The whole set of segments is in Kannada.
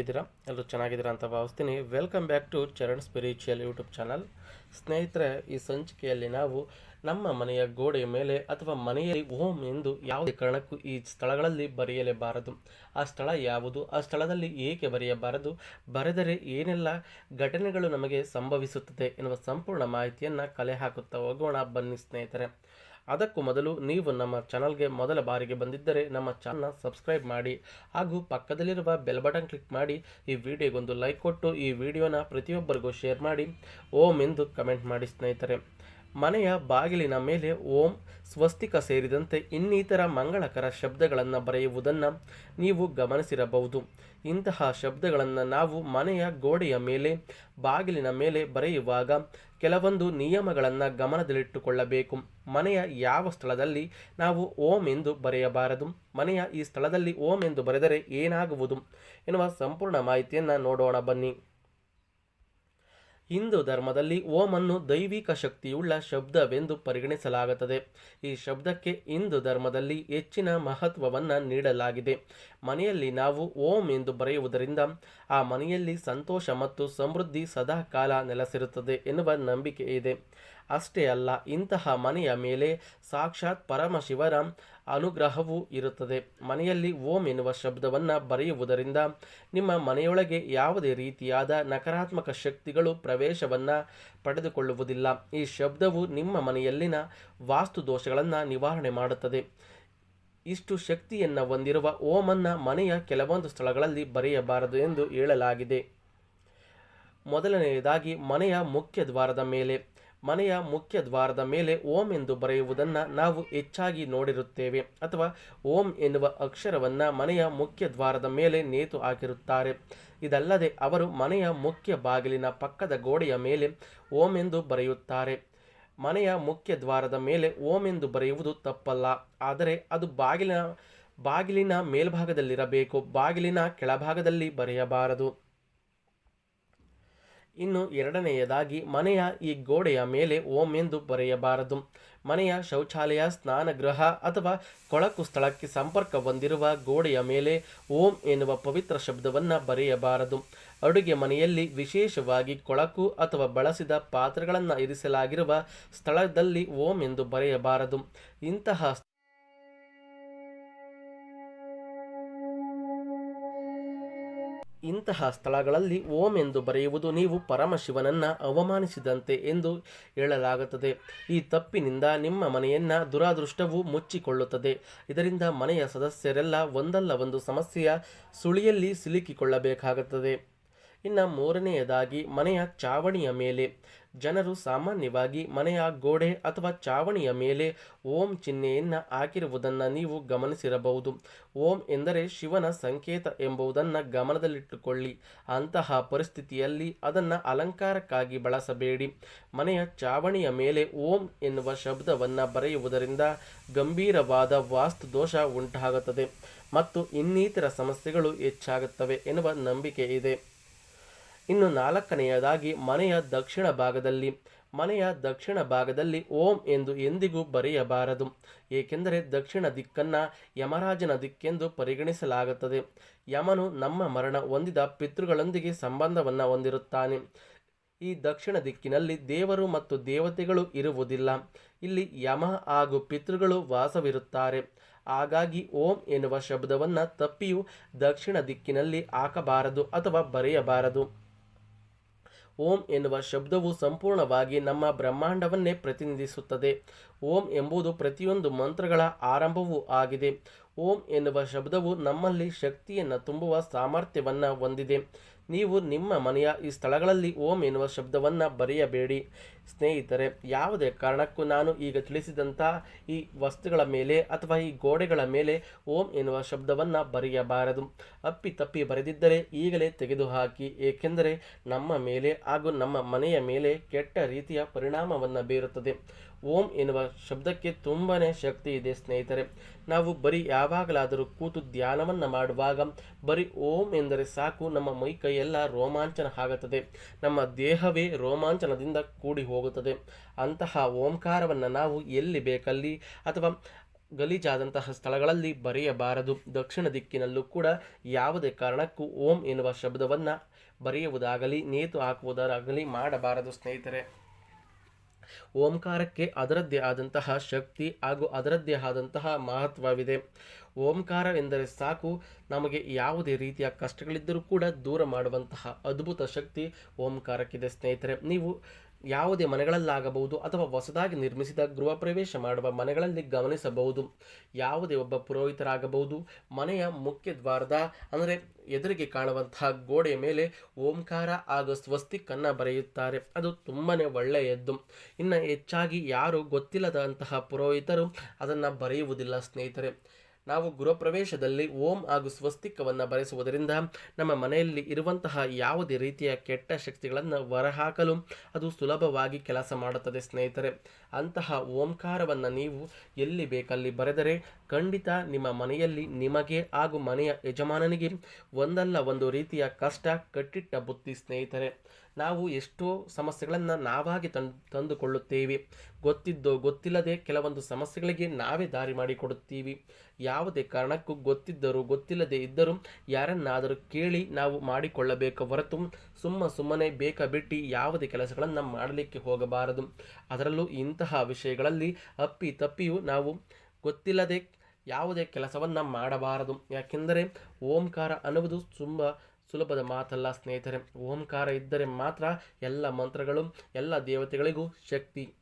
ಹೇಗಿದ್ದೀರಾ? ಎಲ್ಲರೂ ಚೆನ್ನಾಗಿದ್ದೀರಾ ಅಂತ ಭಾವಿಸ್ತೀನಿ. Welcome back to Charan spiritual YouTube channel ಸ್ನೇಹಿತರೆ, ಈ ಸಂಚಿಕೆಯಲ್ಲಿ ನಾವು ನಮ್ಮ ಮನೆಯ ಗೋಡೆಯ ಮೇಲೆ ಅಥವಾ ಮನೆಯಲ್ಲಿ ಓಂ ಎಂದು ಯಾವುದೇ ಕಾರಣಕ್ಕೂ ಈ ಸ್ಥಳಗಳಲ್ಲಿ ಬರೆಯಲೇಬಾರದು. ಆ ಸ್ಥಳ ಯಾವುದು? ಆ ಸ್ಥಳದಲ್ಲಿ ಏಕೆ ಬರೆಯಬಾರದು? ಬರೆದರೆ ಏನೆಲ್ಲ ಘಟನೆಗಳು ನಮಗೆ ಸಂಭವಿಸುತ್ತದೆ ಎನ್ನುವ ಸಂಪೂರ್ಣ ಮಾಹಿತಿಯನ್ನು ಕಲೆ ಹಾಕುತ್ತಾ ಹೋಗೋಣ. ಬನ್ನಿ ಸ್ನೇಹಿತರೆ. ಅದಕ್ಕೂ ಮೊದಲು ನೀವು ನಮ್ಮ ಚಾನಲ್ಗೆ ಮೊದಲ ಬಾರಿಗೆ ಬಂದಿದ್ದರೆ ನಮ್ಮ ಚಾನಲ್ನ ಸಬ್ಸ್ಕ್ರೈಬ್ ಮಾಡಿ ಹಾಗೂ ಪಕ್ಕದಲ್ಲಿರುವ ಬೆಲ್ ಬಟನ್ ಕ್ಲಿಕ್ ಮಾಡಿ ಈ ವಿಡಿಯೋಗೊಂದು ಲೈಕ್ ಕೊಟ್ಟು ಈ ವಿಡಿಯೋನ ಪ್ರತಿಯೊಬ್ಬರಿಗೂ ಶೇರ್ ಮಾಡಿ ಓಂ ಎಂದು ಕಮೆಂಟ್ ಮಾಡಿ ಸ್ನೇಹಿತರೆ. ಮನೆಯ ಬಾಗಿಲಿನ ಮೇಲೆ ಓಂ ಸ್ವಸ್ತಿಕ ಸೇರಿದಂತೆ ಇನ್ನಿತರ ಮಂಗಳಕರ ಶಬ್ದಗಳನ್ನು ಬರೆಯುವುದನ್ನು ನೀವು ಗಮನಿಸಿರಬಹುದು. ಇಂತಹ ಶಬ್ದಗಳನ್ನು ನಾವು ಮನೆಯ ಗೋಡೆಯ ಮೇಲೆ, ಬಾಗಿಲಿನ ಮೇಲೆ ಬರೆಯುವಾಗ ಕೆಲವೊಂದು ನಿಯಮಗಳನ್ನು ಗಮನದಲ್ಲಿಟ್ಟುಕೊಳ್ಳಬೇಕು. ಮನೆಯ ಯಾವ ಸ್ಥಳದಲ್ಲಿ ನಾವು ಓಂ ಎಂದು ಬರೆಯಬಾರದು? ಮನೆಯ ಈ ಸ್ಥಳದಲ್ಲಿ ಓಂ ಎಂದು ಬರೆದರೆ ಏನಾಗುವುದು? ಎನ್ನುವ ಸಂಪೂರ್ಣ ಮಾಹಿತಿಯನ್ನು ನೋಡೋಣ ಬನ್ನಿ. ಹಿಂದೂ ಧರ್ಮದಲ್ಲಿ ಓಂ ಅನ್ನು ದೈವಿಕ ಶಕ್ತಿಯುಳ್ಳ ಶಬ್ದವೆಂದು ಪರಿಗಣಿಸಲಾಗುತ್ತದೆ. ಈ ಶಬ್ದಕ್ಕೆ ಹಿಂದೂ ಧರ್ಮದಲ್ಲಿ ಹೆಚ್ಚಿನ ಮಹತ್ವವನ್ನು ನೀಡಲಾಗಿದೆ. ಮನೆಯಲ್ಲಿ ನಾವು ಓಂ ಎಂದು ಬರೆಯುವುದರಿಂದ ಆ ಮನೆಯಲ್ಲಿ ಸಂತೋಷ ಮತ್ತು ಸಮೃದ್ಧಿ ಸದಾ ಕಾಲ ನೆಲೆಸಿರುತ್ತದೆ ಎನ್ನುವ ನಂಬಿಕೆ ಇದೆ. ಅಷ್ಟೇ ಅಲ್ಲ, ಇಂತಹ ಮನೆಯ ಮೇಲೆ ಸಾಕ್ಷಾತ್ ಪರಮಶಿವರ ಅನುಗ್ರಹವೂ ಇರುತ್ತದೆ. ಮನೆಯಲ್ಲಿ ಓಂ ಎನ್ನುವ ಶಬ್ದವನ್ನು ಬರೆಯುವುದರಿಂದ ನಿಮ್ಮ ಮನೆಯೊಳಗೆ ಯಾವುದೇ ರೀತಿಯಾದ ನಕಾರಾತ್ಮಕ ಶಕ್ತಿಗಳು ಪ್ರವೇಶವನ್ನು ಪಡೆದುಕೊಳ್ಳುವುದಿಲ್ಲ. ಈ ಶಬ್ದವು ನಿಮ್ಮ ಮನೆಯಲ್ಲಿನ ವಾಸ್ತು ದೋಷಗಳನ್ನು ನಿವಾರಣೆ ಮಾಡುತ್ತದೆ. ಇಷ್ಟು ಶಕ್ತಿಯನ್ನು ಹೊಂದಿರುವ ಓಮನ್ನು ಮನೆಯ ಕೆಲವೊಂದು ಸ್ಥಳಗಳಲ್ಲಿ ಬರೆಯಬಾರದು ಎಂದು ಹೇಳಲಾಗಿದೆ. ಮೊದಲನೆಯದಾಗಿ ಮನೆಯ ಮುಖ್ಯ ದ್ವಾರದ ಮೇಲೆ. ಮನೆಯ ಮುಖ್ಯ ದ್ವಾರದ ಮೇಲೆ ಓಂ ಎಂದು ಬರೆಯುವುದನ್ನು ನಾವು ಹೆಚ್ಚಾಗಿ ನೋಡಿರುತ್ತೇವೆ. ಅಥವಾ ಓಂ ಎನ್ನುವ ಅಕ್ಷರವನ್ನು ಮನೆಯ ಮುಖ್ಯ ದ್ವಾರದ ಮೇಲೆ ನೇತು ಹಾಕಿರುತ್ತಾರೆ. ಇದಲ್ಲದೆ ಅವರು ಮನೆಯ ಮುಖ್ಯ ಬಾಗಿಲಿನ ಪಕ್ಕದ ಗೋಡೆಯ ಮೇಲೆ ಓಂ ಎಂದು ಬರೆಯುತ್ತಾರೆ. ಮನೆಯ ಮುಖ್ಯ ದ್ವಾರದ ಮೇಲೆ ಓಂ ಎಂದು ಬರೆಯುವುದು ತಪ್ಪಲ್ಲ. ಆದರೆ ಅದು ಬಾಗಿಲಿನ ಬಾಗಿಲಿನ ಮೇಲ್ಭಾಗದಲ್ಲಿರಬೇಕು. ಬಾಗಿಲಿನ ಕೆಳಭಾಗದಲ್ಲಿ ಬರೆಯಬಾರದು. ಇನ್ನು ಎರಡನೆಯದಾಗಿ ಮನೆಯ ಈ ಗೋಡೆಯ ಮೇಲೆ ಓಂ ಎಂದು ಬರೆಯಬಾರದು. ಮನೆಯ ಶೌಚಾಲಯ, ಸ್ನಾನಗೃಹ ಅಥವಾ ಕೊಳಕು ಸ್ಥಳಕ್ಕೆ ಸಂಪರ್ಕ ಹೊಂದಿರುವ ಗೋಡೆಯ ಮೇಲೆ ಓಂ ಎನ್ನುವ ಪವಿತ್ರ ಶಬ್ದವನ್ನು ಬರೆಯಬಾರದು. ಅಡುಗೆ ಮನೆಯಲ್ಲಿ ವಿಶೇಷವಾಗಿ ಕೊಳಕು ಅಥವಾ ಬಳಸಿದ ಪಾತ್ರೆಗಳನ್ನು ಇರಿಸಲಾಗಿರುವ ಸ್ಥಳದಲ್ಲಿ ಓಂ ಎಂದು ಬರೆಯಬಾರದು. ಇಂತಹ ಇಂತಹ ಸ್ಥಳಗಳಲ್ಲಿ ಓಂ ಎಂದು ಬರೆಯುವುದು ನೀವು ಪರಮಶಿವನನ್ನು ಅವಮಾನಿಸಿದಂತೆ ಎಂದು ಹೇಳಲಾಗುತ್ತದೆ. ಈ ತಪ್ಪಿನಿಂದ ನಿಮ್ಮ ಮನೆಯನ್ನು ದುರಾದೃಷ್ಟವು ಮುಚ್ಚಿಕೊಳ್ಳುತ್ತದೆ. ಇದರಿಂದ ಮನೆಯ ಸದಸ್ಯರೆಲ್ಲ ಒಂದಲ್ಲ ಒಂದು ಸಮಸ್ಯೆಯ ಸುಳಿಯಲ್ಲಿ ಸಿಲುಕಿಕೊಳ್ಳಬೇಕಾಗುತ್ತದೆ. ಇನ್ನು ಮೂರನೆಯದಾಗಿ ಮನೆಯ ಚಾವಣಿಯ ಮೇಲೆ. ಜನರು ಸಾಮಾನ್ಯವಾಗಿ ಮನೆಯ ಗೋಡೆ ಅಥವಾ ಚಾವಣಿಯ ಮೇಲೆ ಓಂ ಚಿಹ್ನೆಯನ್ನು ಹಾಕಿರುವುದನ್ನು ನೀವು ಗಮನಿಸಿರಬಹುದು. ಓಂ ಎಂದರೆ ಶಿವನ ಸಂಕೇತ ಎಂಬುದನ್ನು ಗಮನದಲ್ಲಿಟ್ಟುಕೊಳ್ಳಿ. ಅಂತಹ ಪರಿಸ್ಥಿತಿಯಲ್ಲಿ ಅದನ್ನು ಅಲಂಕಾರಕ್ಕಾಗಿ ಬಳಸಬೇಡಿ. ಮನೆಯ ಚಾವಣಿಯ ಮೇಲೆ ಓಂ ಎನ್ನುವ ಶಬ್ದವನ್ನು ಬರೆಯುವುದರಿಂದ ಗಂಭೀರವಾದ ವಾಸ್ತು ದೋಷ ಉಂಟಾಗುತ್ತದೆ. ಮತ್ತು ಇನ್ನಿತರ ಸಮಸ್ಯೆಗಳು ಹೆಚ್ಚಾಗುತ್ತವೆ ಎನ್ನುವ ನಂಬಿಕೆ ಇದೆ. ಇನ್ನು ನಾಲ್ಕನೆಯದಾಗಿ ಮನೆಯ ದಕ್ಷಿಣ ಭಾಗದಲ್ಲಿ, ಮನೆಯ ದಕ್ಷಿಣ ಭಾಗದಲ್ಲಿ ಓಂ ಎಂದು ಎಂದಿಗೂ ಬರೆಯಬಾರದು. ಏಕೆಂದರೆ ದಕ್ಷಿಣ ದಿಕ್ಕನ್ನು ಯಮರಾಜನ ದಿಕ್ಕೆಂದು ಪರಿಗಣಿಸಲಾಗುತ್ತದೆ. ಯಮನು ನಮ್ಮ ಮರಣ ಹೊಂದಿದ ಪಿತೃಗಳೊಂದಿಗೆ ಸಂಬಂಧವನ್ನು ಹೊಂದಿರುತ್ತಾನೆ. ಈ ದಕ್ಷಿಣ ದಿಕ್ಕಿನಲ್ಲಿ ದೇವರು ಮತ್ತು ದೇವತೆಗಳು ಇರುವುದಿಲ್ಲ. ಇಲ್ಲಿ ಯಮ ಹಾಗೂ ಪಿತೃಗಳು ವಾಸವಿರುತ್ತಾರೆ. ಹಾಗಾಗಿ ಓಂ ಎನ್ನುವ ಶಬ್ದವನ್ನು ತಪ್ಪಿಯು ದಕ್ಷಿಣ ದಿಕ್ಕಿನಲ್ಲಿ ಹಾಕಬಾರದು ಅಥವಾ ಬರೆಯಬಾರದು. ಓಂ ಎನ್ನುವ ಶಬ್ದವು ಸಂಪೂರ್ಣವಾಗಿ ನಮ್ಮ ಬ್ರಹ್ಮಾಂಡವನ್ನೇ ಪ್ರತಿನಿಧಿಸುತ್ತದೆ. ಓಂ ಎಂಬುದು ಪ್ರತಿಯೊಂದು ಮಂತ್ರಗಳ ಆರಂಭವೂ ಆಗಿದೆ. ಓಂ ಎನ್ನುವ ಶಬ್ದವು ನಮ್ಮಲ್ಲಿ ಶಕ್ತಿಯನ್ನು ತುಂಬುವ ಸಾಮರ್ಥ್ಯವನ್ನು ಹೊಂದಿದೆ. ನೀವು ನಿಮ್ಮ ಮನೆಯ ಈ ಸ್ಥಳಗಳಲ್ಲಿ ಓಂ ಎನ್ನುವ ಶಬ್ದವನ್ನು ಬರೆಯಬೇಡಿ. ಸ್ನೇಹಿತರೆ, ಯಾವುದೇ ಕಾರಣಕ್ಕೂ ನಾನು ಈಗ ತಿಳಿಸಿದಂಥ ಈ ವಸ್ತುಗಳ ಮೇಲೆ ಅಥವಾ ಈ ಗೋಡೆಗಳ ಮೇಲೆ ಓಂ ಎನ್ನುವ ಶಬ್ದವನ್ನು ಬರೆಯಬಾರದು. ಅಪ್ಪಿ ತಪ್ಪಿ ಬರೆದಿದ್ದರೆ ಈಗಲೇ ತೆಗೆದುಹಾಕಿ, ಏಕೆಂದರೆ ನಮ್ಮ ಮೇಲೆ ಹಾಗೂ ನಮ್ಮ ಮನೆಯ ಮೇಲೆ ಕೆಟ್ಟ ರೀತಿಯ ಪರಿಣಾಮವನ್ನು ಬೀರುತ್ತದೆ. ಓಂ ಎನ್ನುವ ಶಬ್ದಕ್ಕೆ ತುಂಬಾ ಶಕ್ತಿ ಇದೆ ಸ್ನೇಹಿತರೆ. ನಾವು ಬರೀ ಯಾವಾಗಲಾದರೂ ಕೂತು ಧ್ಯಾನವನ್ನು ಮಾಡುವಾಗ ಬರೀ ಓಂ ಎಂದರೆ ಸಾಕು, ನಮ್ಮ ಮೈ ಕೈಯೆಲ್ಲ ರೋಮಾಂಚನ ಆಗುತ್ತದೆ ನಮ್ಮ ದೇಹವೇ ರೋಮಾಂಚನದಿಂದ ಕೂಡಿ ಅಂತಹ ಓಂಕಾರವನ್ನು ನಾವು ಎಲ್ಲಿ ಬೇಕಲ್ಲಿ ಅಥವಾ ಗಲೀಜಾದಂತಹ ಸ್ಥಳಗಳಲ್ಲಿ ಬರೆಯಬಾರದು. ದಕ್ಷಿಣ ದಿಕ್ಕಿನಲ್ಲೂ ಕೂಡ ಯಾವುದೇ ಕಾರಣಕ್ಕೂ ಓಂ ಎನ್ನುವ ಶಬ್ದವನ್ನು ಬರೆಯುವುದಾಗಲಿ, ನೇತು ಹಾಕುವುದಾಗಲಿ ಮಾಡಬಾರದು ಸ್ನೇಹಿತರೆ. ಓಂಕಾರಕ್ಕೆ ಅದರದ್ದೇ ಆದಂತಹ ಶಕ್ತಿ ಹಾಗೂ ಅದರದ್ದೇ ಆದಂತಹ ಮಹತ್ವವಿದೆ. ಓಂಕಾರ ಎಂದರೆ ಸಾಕು, ನಮಗೆ ಯಾವುದೇ ರೀತಿಯ ಕಷ್ಟಗಳಿದ್ದರೂ ಕೂಡ ದೂರ ಮಾಡುವಂತಹ ಅದ್ಭುತ ಶಕ್ತಿ ಓಂಕಾರಕ್ಕಿದೆ ಸ್ನೇಹಿತರೆ. ನೀವು ಯಾವುದೇ ಮನೆಗಳಲ್ಲಾಗಬಹುದು ಅಥವಾ ಹೊಸದಾಗಿ ನಿರ್ಮಿಸಿದ ಗೃಹ ಪ್ರವೇಶ ಮಾಡುವ ಮನೆಗಳಲ್ಲಿ ಗಮನಿಸಬಹುದು. ಯಾವುದೇ ಒಬ್ಬ ಪುರೋಹಿತರಾಗಬಹುದು. ಮನೆಯ ಮುಖ್ಯ ದ್ವಾರದ, ಅಂದರೆ ಎದುರಿಗೆ ಕಾಣುವಂತಹ ಗೋಡೆಯ ಮೇಲೆ ಓಂಕಾರ ಹಾಗೂ ಸ್ವಸ್ತಿಕನ್ನು ಬರೆಯುತ್ತಾರೆ. ಅದು ತುಂಬಾ ಒಳ್ಳೆಯದ್ದು. ಇನ್ನು ಹೆಚ್ಚಾಗಿ ಯಾರು ಗೊತ್ತಿಲ್ಲದಂತಹ ಪುರೋಹಿತರು ಅದನ್ನು ಬರೆಯುವುದಿಲ್ಲ, ಸ್ನೇಹಿತರೆ. ನಾವು ಗೃಹಪ್ರವೇಶದಲ್ಲಿ ಓಂ ಹಾಗೂ ಸ್ವಸ್ತಿಕವನ್ನು ಬರೆಸುವುದರಿಂದ ನಮ್ಮ ಮನೆಯಲ್ಲಿ ಇರುವಂತಹ ಯಾವುದೇ ರೀತಿಯ ಕೆಟ್ಟ ಶಕ್ತಿಗಳನ್ನು ಹೊರಹಾಕಲು ಅದು ಸುಲಭವಾಗಿ ಕೆಲಸ ಮಾಡುತ್ತದೆ ಸ್ನೇಹಿತರೆ. ಅಂತಹ ಓಂಕಾರವನ್ನು ನೀವು ಎಲ್ಲಿ ಬೇಕಲ್ಲಿ ಬರೆದರೆ ಖಂಡಿತ ನಿಮ್ಮ ಮನೆಯಲ್ಲಿ ನಿಮಗೆ ಹಾಗೂ ಮನೆಯ ಯಜಮಾನನಿಗೆ ಒಂದಲ್ಲ ಒಂದು ರೀತಿಯ ಕಷ್ಟ, ಕಟ್ಟಿಟ್ಟ ಬುತ್ತಿ ಸ್ನೇಹಿತರೆ. ನಾವು ಎಷ್ಟೋ ಸಮಸ್ಯೆಗಳನ್ನು ನಾವಾಗಿ ತಂದು, ತಂದುಕೊಳ್ಳುತ್ತೇವೆ. ಗೊತ್ತಿದ್ದೋ ಗೊತ್ತಿಲ್ಲದೆ ಕೆಲವೊಂದು ಸಮಸ್ಯೆಗಳಿಗೆ ನಾವೇ ದಾರಿ ಮಾಡಿಕೊಡುತ್ತೀವಿ. ಯಾವುದೇ ಕಾರಣಕ್ಕೂ ಗೊತ್ತಿದ್ದರೂ ಗೊತ್ತಿಲ್ಲದೆ ಇದ್ದರೂ ಯಾರನ್ನಾದರೂ ಕೇಳಿ ನಾವು ಮಾಡಿಕೊಳ್ಳಬೇಕು ಹೊರತು ಸುಮ್ಮ ಸುಮ್ಮನೆ ಬೇಕ ಬಿಟ್ಟು ಯಾವುದೇ ಕೆಲಸಗಳನ್ನು ಮಾಡಲಿಕ್ಕೆ ಹೋಗಬಾರದು. ಅದರಲ್ಲೂ ಇಂತಹ ವಿಷಯಗಳಲ್ಲಿ ಅಪ್ಪಿ ತಪ್ಪಿಯೂ ನಾವು ಗೊತ್ತಿಲ್ಲದೆ ಯಾವುದೇ ಕೆಲಸವನ್ನು ಮಾಡಬಾರದು. ಯಾಕೆಂದರೆ ಓಂಕಾರ ಅನ್ನುವುದು ತುಂಬ ಸುಲಭದ ಮಾತಲ್ಲ ಸ್ನೇಹಿತರೆ. ಓಂಕಾರ ಇದ್ದರೆ ಮಾತ್ರ ಎಲ್ಲ ಮಂತ್ರಗಳು, ಎಲ್ಲ ದೇವತೆಗಳಿಗೂ ಶಕ್ತಿ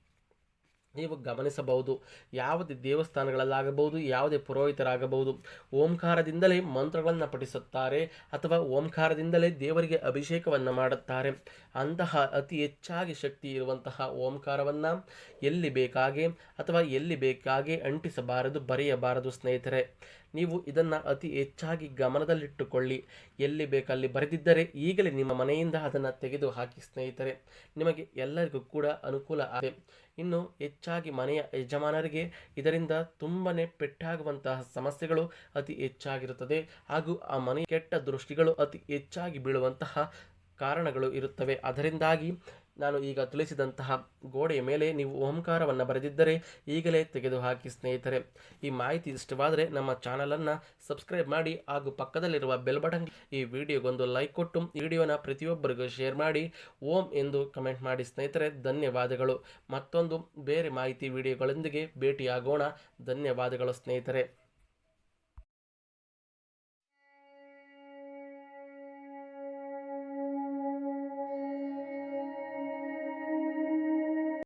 ನೀವು ಗಮನಿಸಬಹುದು. ಯಾವುದೇ ದೇವಸ್ಥಾನಗಳಲ್ಲಾಗಬಹುದು, ಯಾವುದೇ ಪುರೋಹಿತರಾಗಬಹುದು. ಓಂಕಾರದಿಂದಲೇ ಮಂತ್ರಗಳನ್ನು ಪಠಿಸುತ್ತಾರೆ ಅಥವಾ ಓಂಕಾರದಿಂದಲೇ ದೇವರಿಗೆ ಅಭಿಷೇಕವನ್ನು ಮಾಡುತ್ತಾರೆ. ಅಂತಹ ಅತಿ ಹೆಚ್ಚಾಗಿ ಶಕ್ತಿ ಇರುವಂತಹ ಓಂಕಾರವನ್ನು ಎಲ್ಲಿ ಬೇಕಾಗೆ ಅಥವಾ ಎಲ್ಲಿ ಬೇಕಾಗೆ ಅಂಟಿಸಬಾರದು, ಬರೆಯಬಾರದು ಸ್ನೇಹಿತರೆ. ನೀವು ಇದನ್ನು ಅತಿ ಹೆಚ್ಚಾಗಿ ಗಮನದಲ್ಲಿಟ್ಟುಕೊಳ್ಳಿ. ಎಲ್ಲಿ ಬೇಕಲ್ಲಿ ಬರೆದಿದ್ದರೆ ಈಗಲೇ ನಿಮ್ಮ ಮನೆಯಿಂದ ಅದನ್ನು ತೆಗೆದು ಹಾಕಿ ಸ್ನೇಹಿತರೆ. ನಿಮಗೆ ಎಲ್ಲರಿಗೂ ಕೂಡ ಅನುಕೂಲ ಆಗಿದೆ ಇನ್ನು ಹೆಚ್ಚಾಗಿ ಮನೆಯ ಯಜಮಾನರಿಗೆ ಇದರಿಂದ ತುಂಬನೇ ಪೆಟ್ಟಾಗುವಂತಹ ಸಮಸ್ಯೆಗಳು ಅತಿ ಹೆಚ್ಚಾಗಿರುತ್ತದೆ. ಹಾಗೂ ಆ ಮನೆ ಕೆಟ್ಟ ದೃಷ್ಟಿಗಳು ಅತಿ ಹೆಚ್ಚಾಗಿ ಬೀಳುವಂತಹ ಕಾರಣಗಳು ಇರುತ್ತವೆ. ಅದರಿಂದಾಗಿ ನಾನು ಈಗ ತಿಳಿಸಿದಂತಹ ಗೋಡೆಯ ಮೇಲೆ ನೀವು ಓಂಕಾರವನ್ನು ಬರೆದಿದ್ದರೆ ಈಗಲೇ ತೆಗೆದುಹಾಕಿ ಸ್ನೇಹಿತರೆ. ಈ ಮಾಹಿತಿ ಇಷ್ಟವಾದರೆ ನಮ್ಮ ಚಾನಲನ್ನು ಸಬ್ಸ್ಕ್ರೈಬ್ ಮಾಡಿ ಹಾಗೂ ಪಕ್ಕದಲ್ಲಿರುವ ಬೆಲ್ ಬಟನ್ ಈ ವಿಡಿಯೋಗೊಂದು ಲೈಕ್ ಕೊಟ್ಟು ವಿಡಿಯೋನ ಪ್ರತಿಯೊಬ್ಬರಿಗೂ ಶೇರ್ ಮಾಡಿ ಓಂ ಎಂದು ಕಮೆಂಟ್ ಮಾಡಿ ಸ್ನೇಹಿತರೆ. ಧನ್ಯವಾದಗಳು. ಮತ್ತೊಂದು ಬೇರೆ ಮಾಹಿತಿ ವಿಡಿಯೋಗಳೊಂದಿಗೆ ಭೇಟಿಯಾಗೋಣ. ಧನ್ಯವಾದಗಳು ಸ್ನೇಹಿತರೆ.